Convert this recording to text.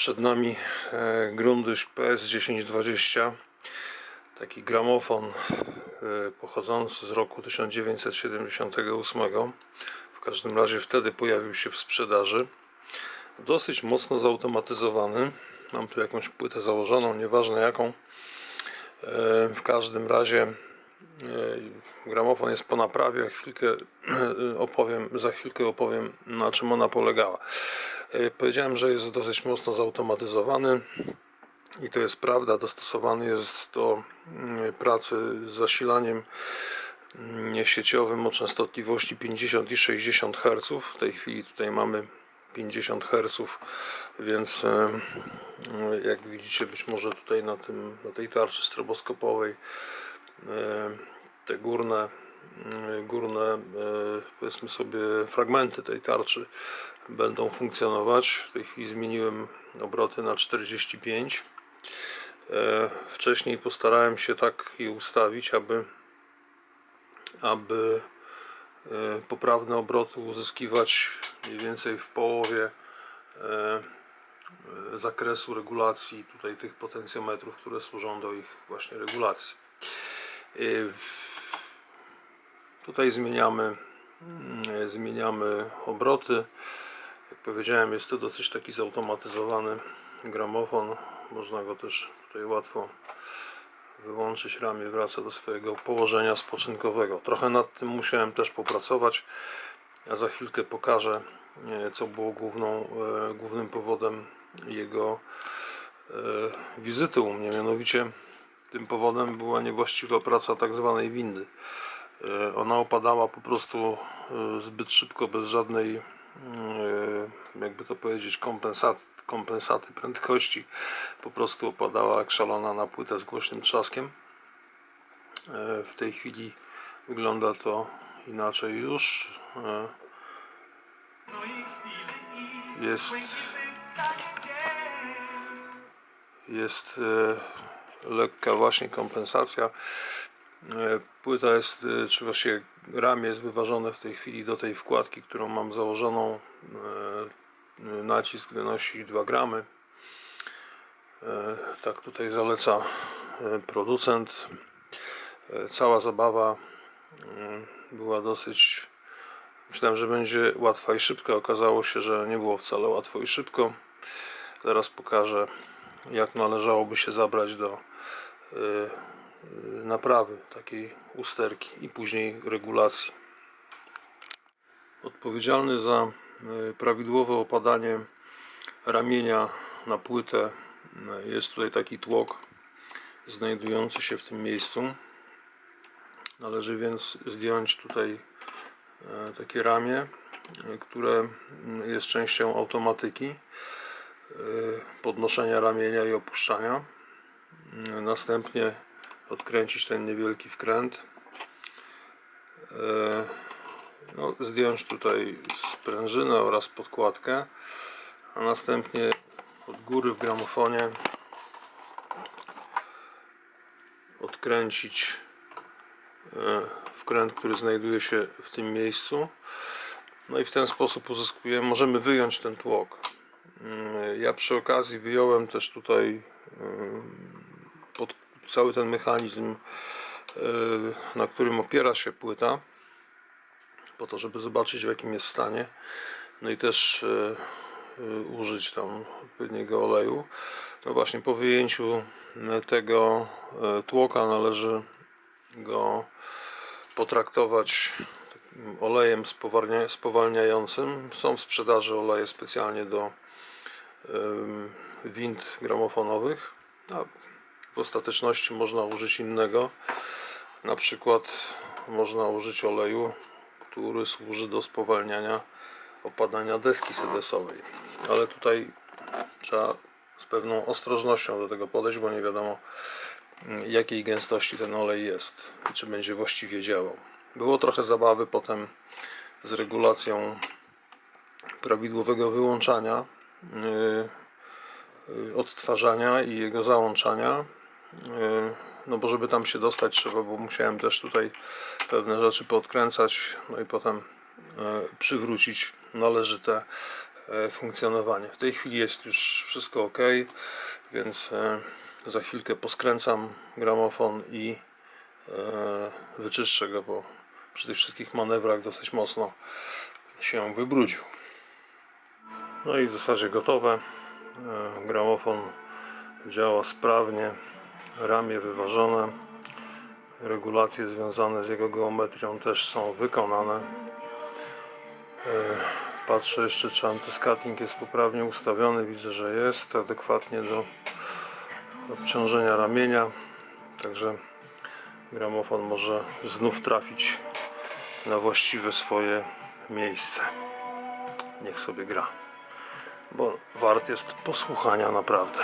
Przed nami e, Grundyś PS1020 taki gramofon e, pochodzący z roku 1978 w każdym razie wtedy pojawił się w sprzedaży. Dosyć mocno zautomatyzowany. Mam tu jakąś płytę założoną, nieważne jaką. E, w każdym razie gramofon jest po naprawie chwilkę opowiem, za chwilkę opowiem na czym ona polegała powiedziałem, że jest dosyć mocno zautomatyzowany i to jest prawda, dostosowany jest do mm, pracy z zasilaniem mm, sieciowym o częstotliwości 50 i 60 Hz. W tej chwili tutaj mamy 50 Hz, więc jak widzicie być może tutaj na, tym, na tej tarczy stroboskopowej te górne e, górne e, powiedzmy sobie fragmenty tej tarczy będą funkcjonować. W tej chwili zmieniłem obroty na 45. E, Wcześniej postarałem się tak je ustawić, aby aby e, poprawne obroty uzyskiwać mniej więcej w połowie e, e, zakresu regulacji tutaj tych potencjometrów, które służą do ich właśnie regulacji. W- Tutaj zmieniamy, mm, zmieniamy obroty. Jak powiedziałem, jest to dosyć taki zautomatyzowany gramofon. Można go też tutaj łatwo wyłączyć. Ramię wraca do swojego położenia spoczynkowego. Trochę nad tym musiałem też popracować. A za chwilkę pokażę, e, co było główną, e, głównym powodem jego wizyty u mnie. Mianowicie tym powodem była niewłaściwa praca tak zwanej windy. E, Ona opadała po prostu e, zbyt szybko, bez żadnej, e, jakby to powiedzieć, kompensat, kompensaty prędkości. Po prostu opadała jak szalona na płytę z głośnym trzaskiem. W tej chwili wygląda to inaczej już. Jest, jest lekka właśnie kompensacja. E, Płyta jest, e, czy właściwie ramię jest wyważone w tej chwili do tej wkładki, którą mam założoną. E, Nacisk wynosi 2 gramy. E, Tak tutaj zaleca e, producent. E, Cała zabawa była dosyć. Myślałem, że będzie łatwa i szybka. Okazało się, że nie było wcale łatwo i szybko. Zaraz pokażę, jak należałoby się zabrać do e, naprawy takiej usterki i później regulacji. Odpowiedzialny za e, prawidłowe opadanie ramienia na płytę e, jest tutaj taki tłok znajdujący się w tym miejscu. Należy więc zdjąć tutaj takie ramię, które jest częścią automatyki podnoszenia ramienia i opuszczania. Mm, Następnie odkręcić ten niewielki wkręt. E, No, zdjąć tutaj sprężynę oraz podkładkę, a następnie od góry w gramofonie odkręcić e, wkręt, który znajduje się w tym miejscu. No i w ten sposób uzyskujemy, możemy wyjąć ten tłok. Mm, Ja przy okazji wyjąłem też tutaj pod cały ten mechanizm, e, na którym opiera się płyta, po to, żeby zobaczyć w jakim jest stanie. No i też e, e, użyć tam odpowiedniego oleju. No właśnie po wyjęciu tego tłoka należy go potraktować takim olejem spowalnia- spowalniającym. Są w sprzedaży oleje specjalnie do wind gramofonowych. A w ostateczności można użyć innego. Na przykład można użyć oleju, który służy do spowalniania opadania deski sedesowej. Ale tutaj trzeba z pewną ostrożnością do tego podejść, bo nie wiadomo mm, jakiej gęstości ten olej jest i czy będzie właściwie działał. Było trochę zabawy potem z regulacją prawidłowego wyłączania, odtwarzania i jego załączania. Yy, No bo żeby tam się dostać trzeba, bo musiałem też tutaj pewne rzeczy podkręcać, no i potem przywrócić należyte funkcjonowanie. W tej chwili jest już wszystko ok, więc za chwilkę poskręcam gramofon i wyczyszczę go, bo przy tych wszystkich manewrach dosyć mocno się wybrudził. No i w zasadzie gotowe. E, Gramofon działa sprawnie, ramię wyważone, regulacje związane z jego geometrią też są wykonane. E, Patrzę jeszcze, czy antyscatting jest poprawnie ustawiony. Widzę, że jest adekwatnie do obciążenia ramienia. Także gramofon może znów trafić na właściwe swoje miejsce. Niech sobie gra, bo wart jest posłuchania naprawdę.